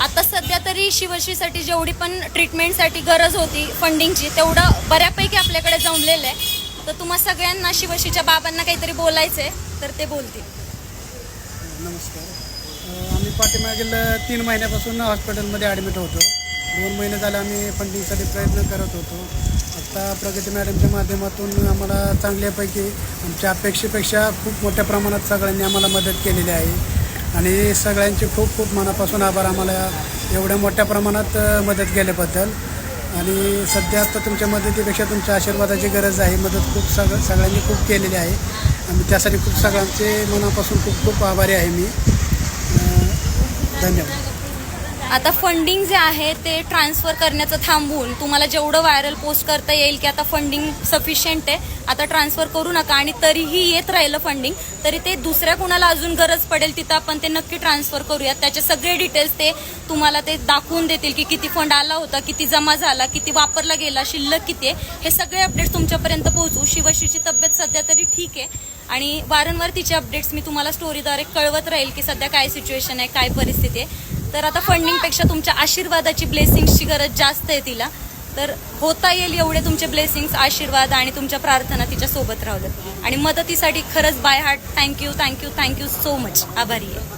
आता सध्या तरी शिवश्रीसाठी जेवढी पण ट्रीटमेंटसाठी गरज होती फंडिंगची तेवढं बऱ्यापैकी आपल्याकडे जमलेलं आहे. तर तुम्हा सगळ्यांना शिवश्रीच्या बाबांना काहीतरी बोलायचं आहे तर ते बोलतील. नमस्कार. आम्ही पाठीमागील तीन महिन्यापासून हॉस्पिटलमध्ये ॲडमिट होतो. दोन महिने झाले आम्ही फंडिंगसाठी प्रयत्न करत होतो. आता प्रगती मॅडमच्या माध्यमातून आम्हाला चांगल्यापैकी आमच्या अपेक्षेपेक्षा खूप मोठ्या प्रमाणात सगळ्यांनी आम्हाला मदत केलेली आहे. आणि सगळ्यांचे खूप खूप मनापासून आभार. आम्हाला एवढ्या मोठ्या प्रमाणात मदत केल्याबद्दल. आणि सध्या आता तुमच्या मदतीपेक्षा तुमच्या आशीर्वादाची गरज आहे. मदत खूप सगळं सगळ्यांनी खूप केलेली आहे. आणि त्यासाठी खूप सगळ्यांचे मनापासून खूप खूप आभारी आहे मी. धन्यवाद. आता फंडिंग जे आहे ते ट्रान्सफर करण्याचं थांबवून तुम्हाला जेवढं व्हायरल पोस्ट करता येईल की आता फंडिंग सफिशियंट आहे आता ट्रान्सफर करू नका आणि तरीही येत राहिलं फंडिंग तरी ते दुसऱ्या कुणाला अजून गरज पडेल तिथं आपण ते नक्की ट्रान्सफर करूयात. त्याचे सगळे डिटेल्स ते तुम्हाला ते दाखवून देतील की किती फंड आला होता किती जमा झाला किती वापरला गेला शिल्लक किती आहे हे सगळे अपडेट्स तुमच्यापर्यंत पोहोचू. शिवश्रीची तब्येत सध्या तरी ठीक आहे आणि वारंवार तिचे अपडेट्स मी तुम्हाला स्टोरीद्वारे कळवत राहील की सध्या काय सिच्युएशन आहे काय परिस्थिती आहे. तर आता फंडिंगपेक्षा तुमच्या आशीर्वादाची ब्लेसिंग्सची गरज जास्त आहे तिला. तर होता येईल एवढे तुमचे ब्लेसिंग्स आशीर्वाद आणि तुमच्या प्रार्थना तिच्या सोबत राहू आणि मदतीसाठी खरंच by heart thank you thank you thank you so much आभारी आहे.